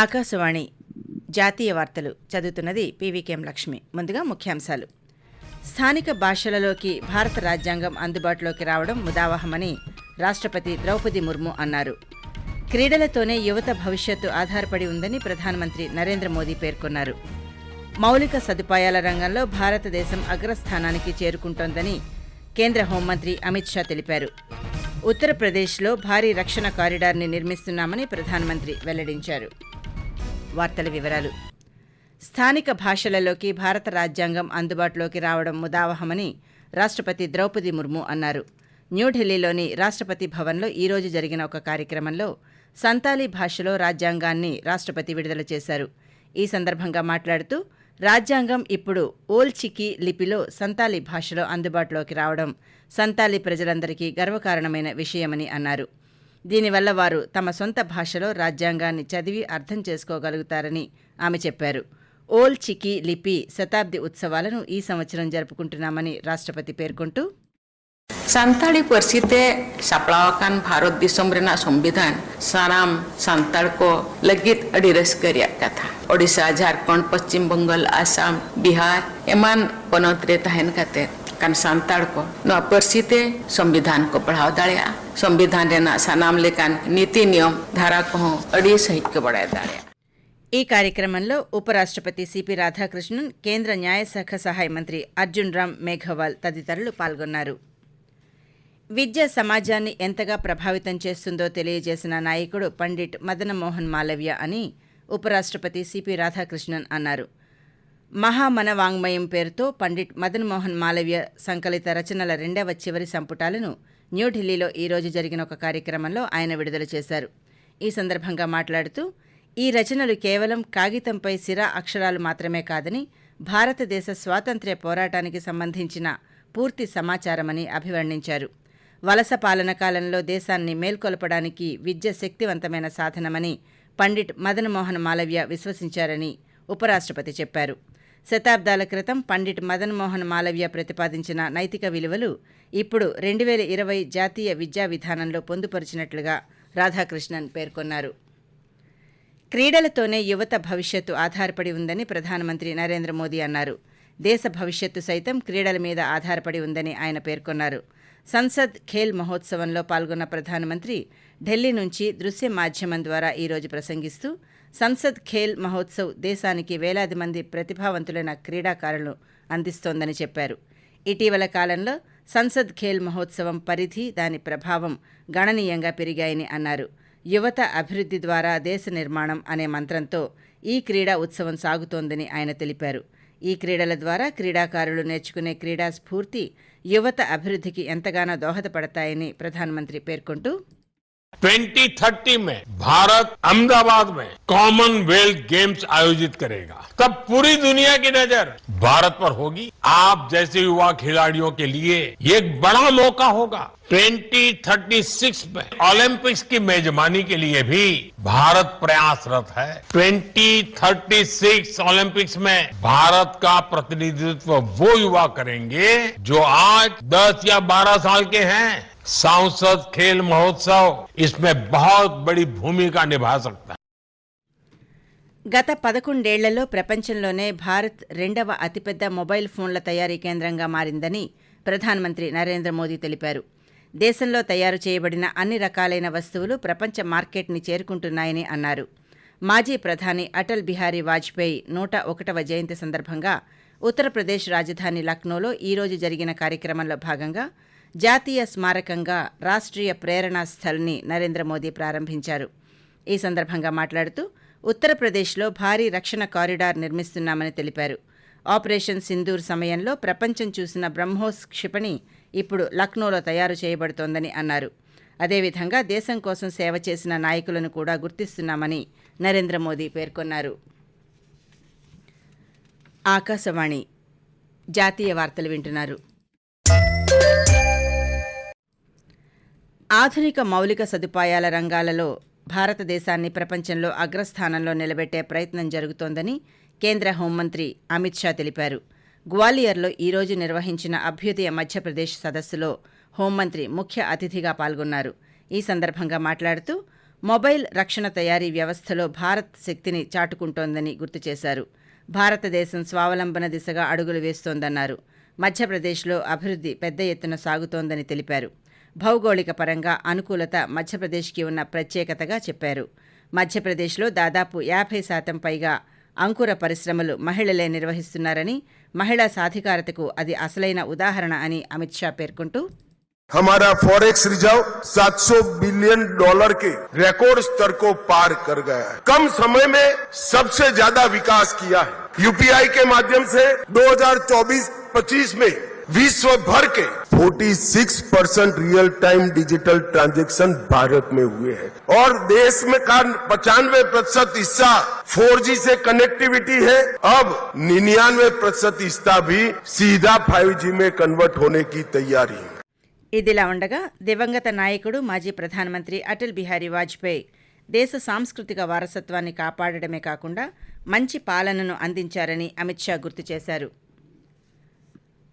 ఆకాశవాణి జాతీయ వార్తలు చదువుతున్నది పీవీకేఎం లక్ష్మి. ముందుగా ముఖ్యాంశాలు. స్థానిక భాషలలోకి భారత రాజ్యాంగం అందుబాటులోకి రావడం ముదావహమని రాష్ట్రపతి ద్రౌపది ముర్ము అన్నారు. క్రీడలతోనే యువత భవిష్యత్తు ఆధారపడి ఉందని ప్రధానమంత్రి నరేంద్ర మోదీ పేర్కొన్నారు. మౌలిక సదుపాయాల రంగంలో భారతదేశం అగ్రస్థానానికి చేరుకుంటోందని కేంద్ర హోంమంత్రి అమిత్ షా తెలిపారు. ఉత్తరప్రదేశ్లో భారీ రక్షణ కారిడార్ని నిర్మిస్తున్నామని ప్రధానమంత్రి వెల్లడించారు. వార్తల వివరాలు. స్థానిక భాషలలోకి భారత రాజ్యాంగం అందుబాటులోకి రావడం ముదావహమని రాష్ట్రపతి ద్రౌపది ముర్ము అన్నారు. న్యూఢిల్లీలోని రాష్ట్రపతి భవన్లో ఈరోజు జరిగిన ఒక కార్యక్రమంలో సంతాలీ భాషలో రాజ్యాంగాన్ని రాష్ట్రపతి విడుదల చేశారు. ఈ సందర్భంగా మాట్లాడుతూ రాజ్యాంగం ఇప్పుడు ఓల్చికి లిపిలో సంతాలీ భాషలో అందుబాటులోకి రావడం సంతాలీ ప్రజలందరికీ గర్వకారణమైన విషయమని అన్నారు. దీనివల్ల వారు తమ సొంత భాషలో రాజ్యాంగాన్ని చదివి అర్థం చేసుకోగలుగుతారని ఆమె చెప్పారు ఓల్ చికి లిపి శతాబ్ది ఉత్సవాలను ఈ సంవత్సరం జరుపుకుంటున్నామని రాష్ట్రపతి పేర్కొంటూ ᱥᱟᱱᱛᱟᱲᱤ ᱯᱟᱹᱨᱥᱤ ᱛᱮ ᱥᱟᱯᱲᱟᱣ ᱟᱠᱟᱱ ᱵᱷᱟᱨᱚᱛ ᱫᱤᱥᱚᱢ ᱨᱮᱱᱟᱜ ᱥᱚᱝᱵᱤᱫᱷᱟᱱ ᱥᱟᱱᱟᱢ ᱥᱟᱱᱛᱟᱲ ᱠᱚ ᱞᱟᱹᱜᱤᱫ ᱟᱹᱰᱤ ᱨᱟᱹᱥᱠᱟᱹ ᱨᱮᱭᱟᱜ ᱠᱟᱛᱷᱟ ᱳᱰᱤᱥᱟ ᱡᱷᱟᱲᱠᱷᱚᱸᱰ ᱯᱚᱥᱪᱤᱢ ᱵᱚᱝᱜᱚᱞ ᱟᱥᱟᱢ ᱵᱤᱦᱟᱨ ᱮᱢᱟᱱ ᱯᱚᱱᱚᱛ ᱨᱮ ᱛᱟᱦᱮᱱ ᱠᱟᱛᱮ ᱠᱟᱱ ᱥᱟᱱᱛᱟᱲ ᱠᱚ ᱱᱚᱣᱟ ᱯᱟᱹᱨᱥᱤ ᱛᱮ ᱥᱚᱝᱵᱤᱫᱷᱟᱱ ᱠᱚ ᱯᱟᱲᱦᱟᱣ ᱫᱟᱲᱮᱭᱟᱜᱼᱟ ᱥᱚᱝᱵᱤᱫᱷᱟᱱ ᱨᱮᱱᱟᱜ ᱥᱟᱱᱟᱢ ᱞᱮᱠᱟᱱ ᱱᱤᱛᱤ ᱱᱤᱭᱚᱢ ধারা ᱠᱚᱦᱚᱸ ᱟᱹᱰᱤ ᱥᱟᱺᱦᱤᱡ ᱠᱚ ᱵᱟᱲᱟᱭ ᱫᱟᱲᱮᱭᱟᱜᱼᱟ ఈ కార్యక్రమంలో ఉపరాష్ట్రపతి సిపి రాధాకృష్ణన్ కేంద్ర న్యాయశాఖ సహాయ మంత్రి అర్జున్ రామ్ మేఘవాల్ తదితరులు పాల్గొన్నారు విద్య సమాజాన్ని ఎంతగా ప్రభావితం చేస్తుందో తెలియజేసిన నాయకుడు పండిట్ మదనమోహన్ మాలవ్య అని ఉపరాష్ట్రపతి సిపి రాధాకృష్ణన్ అన్నారు మహామన వాంగ్మయం పేరుతో పండిట్ మదన్ మోహన్ మాలవ్య సంకలిత రచనల రెండవ చివరి సంపుటాలను న్యూఢిల్లీలో ఈరోజు జరిగిన ఒక కార్యక్రమంలో ఆయన విడుదల చేశారు. ఈ సందర్భంగా మాట్లాడుతూ ఈ రచనలు కేవలం కాగితంపై సిరా అక్షరాలు మాత్రమే కాదని భారతదేశ స్వాతంత్ర్య పోరాటానికి సంబంధించిన పూర్తి సమాచారమని అభివర్ణించారు. వలస పాలన కాలంలో దేశాన్ని మేల్కొల్పడానికి విద్య శక్తివంతమైన సాధనమని పండిట్ మదన్ మోహన్ మాలవ్య విశ్వసించారని ఉపరాష్ట్రపతి చెప్పారు. శతాబ్దాల క్రితం పండిట్ మదన్ మోహన్ మాలవ్య ప్రతిపాదించిన నైతిక విలువలు ఇప్పుడు రెండు వేల ఇరవై జాతీయ విద్యా విధానంలో పొందుపరిచినట్లుగా రాధాకృష్ణన్ పేర్కొన్నారు. క్రీడలతోనే యువత భవిష్యత్తు ఆధారపడి ఉందని ప్రధానమంత్రి నరేంద్ర మోదీ అన్నారు. దేశ భవిష్యత్తు సైతం క్రీడల మీద ఆధారపడి ఉందని ఆయన పేర్కొన్నారు. సంసద్ ఖేల్ మహోత్సవంలో పాల్గొన్న ప్రధానమంత్రి ఢిల్లీ నుంచి దృశ్య మాధ్యమం ద్వారా ఈరోజు ప్రసంగిస్తూ సంసద్ ఖేల్ మహోత్సవ్ దేశానికి వేలాది మంది ప్రతిభావంతులైన క్రీడాకారులను అందిస్తోందని చెప్పారు. ఇటీవల కాలంలో సంసద్ ఖేల్ మహోత్సవం పరిధి దాని ప్రభావం గణనీయంగా పెరిగాయని అన్నారు. యువత అభివృద్ధి ద్వారా దేశ నిర్మాణం అనే మంత్రంతో ఈ క్రీడా ఉత్సవం సాగుతోందని ఆయన తెలిపారు. ఈ క్రీడల ద్వారా క్రీడాకారులు నేర్చుకునే క్రీడా స్ఫూర్తి యువత అభివృద్ధికి ఎంతగానో దోహదపడతాయని ప్రధానమంత్రి పేర్కొంటూ 2030 में भारत अहमदाबाद में कॉमनवेल्थ गेम्स आयोजित करेगा। तब पूरी दुनिया की नज़र भारत पर होगी। आप जैसे युवा खिलाड़ियों के लिए एक बड़ा मौका होगा। 2036 में ओलंपिक्स की मेजबानी के लिए भी भारत प्रयासरत है। 2036 ओलंपिक्स में भारत का प्रतिनिधित्व वो युवा करेंगे जो आज 10 या 12 साल के हैं। सांसद खेल महोत्सव इसमें बहुत बड़ी भूमिका निभा सकता है గత పదకొండేళ్లలో ప్రపంచంలోనే భారత్ రెండవ అతిపెద్ద మొబైల్ ఫోన్ల తయారీ కేంద్రంగా మారిందని ప్రధానమంత్రి నరేంద్ర మోదీ తెలిపారు దేశంలో తయారు చేయబడిన అన్ని రకాలైన వస్తువులు ప్రపంచ మార్కెట్ని చేరుకుంటున్నాయని అన్నారు మాజీ ప్రధాని అటల్ బిహారీ వాజ్పేయి నూట ఒకటవ జయంతి సందర్భంగా ఉత్తరప్రదేశ్ రాజధాని లక్నోలో ఈరోజు జరిగిన కార్యక్రమంలో భాగంగా జాతీయ స్మారకంగా రాష్ట్రీయ ప్రేరణా స్థల్ని నరేంద్ర మోదీ ప్రారంభించారు. ఈ సందర్భంగా మాట్లాడుతూ ఉత్తరప్రదేశ్లో భారీ రక్షణ కారిడార్ నిర్మిస్తున్నామని తెలిపారు. ఆపరేషన్ సింధూర్ సమయంలో ప్రపంచం చూసిన బ్రహ్మోస్ క్షిపణి ఇప్పుడు లక్నోలో తయారు చేయబడుతోందని అన్నారు. అదేవిధంగా దేశం కోసం సేవ చేసిన నాయకులను కూడా గుర్తిస్తున్నామని నరేంద్ర మోదీ పేర్కొన్నారు. ఆకాశవాణి జాతీయ వార్తలు వింటున్నారు. ఆధునిక మౌలిక సదుపాయాల రంగాలలో భారతదేశాన్ని ప్రపంచంలో అగ్రస్థానంలో నిలబెట్టే ప్రయత్నం జరుగుతోందని కేంద్ర హోంమంత్రి అమిత్ షా తెలిపారు. గ్వాలియర్లో ఈరోజు నిర్వహించిన అభ్యుదయ మధ్యప్రదేశ్ సదస్సులో హోంమంత్రి ముఖ్య అతిథిగా పాల్గొన్నారు. ఈ సందర్భంగా మాట్లాడుతూ మొబైల్ రక్షణ తయారీ వ్యవస్థలో భారత్ శక్తిని చాటుకుంటోందని గుర్తు చేశారు. భారతదేశం స్వావలంబన దిశగా అడుగులు వేస్తోందన్నారు. మధ్యప్రదేశ్లో అభివృద్ధి పెద్ద ఎత్తున సాగుతోందని తెలిపారు. భౌగోళిక పరంగా అనుకూలత మధ్యప్రదేశ్కి ఉన్న ప్రత్యేకతగా చెప్పారు మధ్యప్రదేశ్లో దాదాపు యాభై శాతం పైగా అంకుర పరిశ్రమలు మహిళలే నిర్వహిస్తున్నారని మహిళా సాధికారతకు అది అసలైన ఉదాహరణ అని అమిత్ షా పేర్కొంటూ हमारा फॉरेक्स रिजर्व 700 बिलियन डॉलर के रिकॉर्ड स्तर को पार कर गया है कम समय में सबसे ज्यादा विकास किया है यूपीआई के माध्यम से 2024-25 में विश्व भर के 46 percent real time digital transaction Bharat में हुए हैं और देश में का पचानवे प्रतिशत हिस्सा 4G से कनेक्टिविटी है अब निन्यानवे प्रतिशत हिस्सा भी सीधा 5G में कन्वर्ट होने की तैयारी है ఇదిలా ఉండగా దివంగత నాయకుడు మాజీ ప్రధానమంత్రి అటల్ బిహారీ వాజ్పేయి దేశ సాంస్కృతిక వారసత్వాన్ని కాపాడడమే కాకుండా మంచి పాలనను అందించారని అమిత్ షా గుర్తు చేశారు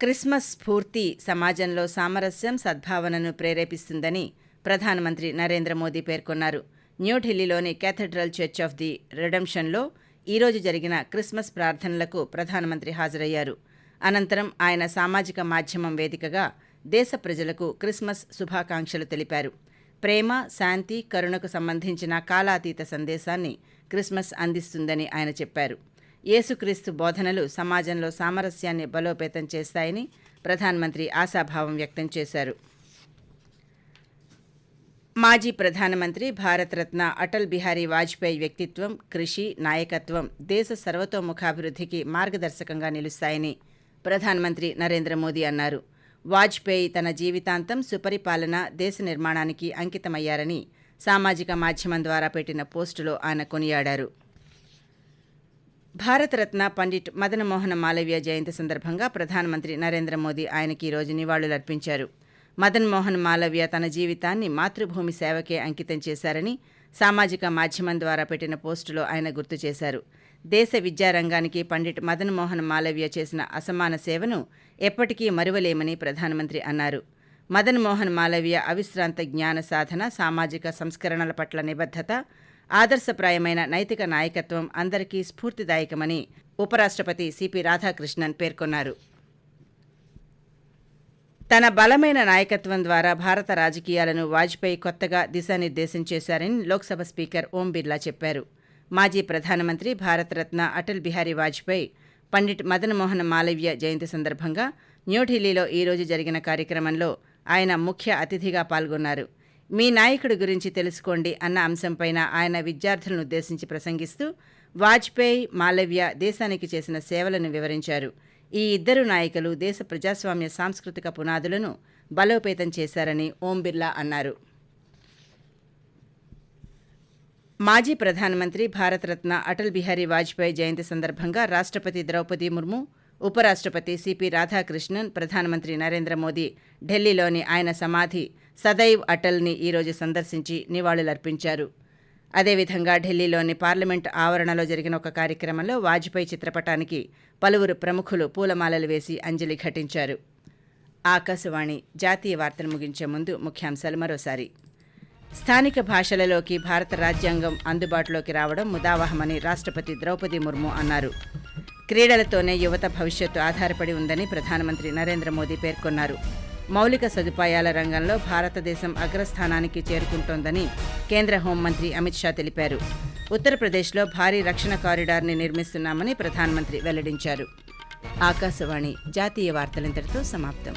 క్రిస్మస్ స్ఫూర్తి సమాజంలో సామరస్యం సద్భావనను ప్రేరేపిస్తుందని ప్రధానమంత్రి నరేంద్ర మోదీ పేర్కొన్నారు. న్యూఢిల్లీలోని కేథడ్రల్ చర్చ్ ఆఫ్ ది రిడమ్షన్లో ఈరోజు జరిగిన క్రిస్మస్ ప్రార్థనలకు ప్రధానమంత్రి హాజరయ్యారు. అనంతరం ఆయన సామాజిక మాధ్యమం వేదికగా దేశ ప్రజలకు క్రిస్మస్ శుభాకాంక్షలు తెలిపారు. ప్రేమ శాంతి కరుణకు సంబంధించిన కాలాతీత సందేశాన్ని క్రిస్మస్ అందిస్తుందని ఆయన చెప్పారు. యేసుక్రీస్తు బోధనలు సమాజంలో సామరస్యాన్ని బలోపేతం చేస్తాయని ప్రధానమంత్రి ఆశాభావం వ్యక్తం చేశారు. మాజీ ప్రధానమంత్రి భారతరత్న అటల్ బిహారీ వాజ్పేయి వ్యక్తిత్వం కృషి నాయకత్వం దేశ సర్వతోముఖాభివృద్ధికి మార్గదర్శకంగా నిలుస్తాయని ప్రధానమంత్రి నరేంద్ర మోదీ అన్నారు. వాజ్పేయి తన జీవితాంతం సుపరిపాలన దేశ నిర్మాణానికి అంకితమయ్యారని సామాజిక మాధ్యమం ద్వారా పెట్టిన పోస్టులో ఆయన కొనియాడారు. భారతరత్న పండిట్ మదనమోహన మాలవ్య జయంతి సందర్భంగా ప్రధానమంత్రి నరేంద్ర మోదీ ఆయనకి ఈరోజు నివాళులర్పించారు అర్పించారు. మదన్మోహన్ మాలవ్య తన జీవితాన్ని మాతృభూమి సేవకే అంకితం చేశారని సామాజిక మాధ్యమం ద్వారా పెట్టిన పోస్టులో ఆయన గుర్తు చేశారు. దేశ విద్యారంగానికి పండిట్ మదన్మోహన్ మాలవ్య చేసిన అసమాన సేవను ఎప్పటికీ మరువలేమని ప్రధానమంత్రి అన్నారు. మదన్ మోహన్ మాలవ్య అవిశ్రాంత జ్ఞాన సాధన సామాజిక సంస్కరణల పట్ల నిబద్ధత ఆదర్శప్రాయమైన నైతిక నాయకత్వం అందరికీ స్ఫూర్తిదాయకమని ఉపరాష్ట్రపతి సిపి రాధాకృష్ణన్ పేర్కొన్నారు. తన బలమైన నాయకత్వం ద్వారా భారత రాజకీయాలను వాజ్పేయి కొత్తగా దిశానిర్దేశం చేశారని లోక్సభ స్పీకర్ ఓం బిర్లా చెప్పారు. మాజీ ప్రధానమంత్రి భారతరత్న అటల్ బిహారీ వాజ్పేయి పండిట్ మదన్మోహన్ మాలవ్య జయంతి సందర్భంగా న్యూఢిల్లీలో ఈరోజు జరిగిన కార్యక్రమంలో ఆయన ముఖ్య అతిథిగా పాల్గొన్నారు. మీ నాయకుడి గురించి తెలుసుకోండి అన్న అంశంపైన ఆయన విద్యార్థులను ఉద్దేశించి ప్రసంగిస్తూ వాజ్పేయి మాలవ్య దేశానికి చేసిన సేవలను వివరించారు. ఈ ఇద్దరు నాయకులు దేశ ప్రజాస్వామ్య సాంస్కృతిక పునాదులను బలోపేతం చేశారని ఓం బిర్లా అన్నారు. మాజీ ప్రధానమంత్రి భారతరత్న అటల్ బిహారీ వాజ్పేయి జయంతి సందర్భంగా రాష్ట్రపతి ద్రౌపది ముర్ము ఉపరాష్ట్రపతి సిపి రాధాకృష్ణన్ ప్రధానమంత్రి నరేంద్ర మోదీ ఢిల్లీలోని ఆయన సమాధి సదైవ్ అటల్ని ఈరోజు సందర్శించి నివాళులర్పించారు. అదేవిధంగా ఢిల్లీలోని పార్లమెంట్ ఆవరణలో జరిగిన ఒక కార్యక్రమంలో వాజ్పేయి చిత్రపటానికి పలువురు ప్రముఖులు పూలమాలలు వేసి అంజలి ఘటించారు. ఆకాశవాణి జాతీయ వార్తలు ముగించే ముందు ముఖ్యాంశాలు మరోసారి. స్థానిక భాషలలోకి భారత రాజ్యాంగం అందుబాటులోకి రావడం ముదావహమని రాష్ట్రపతి ద్రౌపది ముర్ము అన్నారు. క్రీడలతోనే యువత భవిష్యత్తు ఆధారపడి ఉందని ప్రధానమంత్రి నరేంద్ర మోదీ పేర్కొన్నారు. మౌలిక సదుపాయాల రంగంలో భారతదేశం అగ్రస్థానానికి చేరుకుంటోందని కేంద్ర హోంమంత్రి అమిత్ షా తెలిపారు. ఉత్తరప్రదేశ్లో భారీ రక్షణ కారిడార్ని నిర్మిస్తున్నామని ప్రధానమంత్రి వెల్లడించారు. ఆకాశవాణి జాతీయ వార్తలింతటితో సమాప్తం.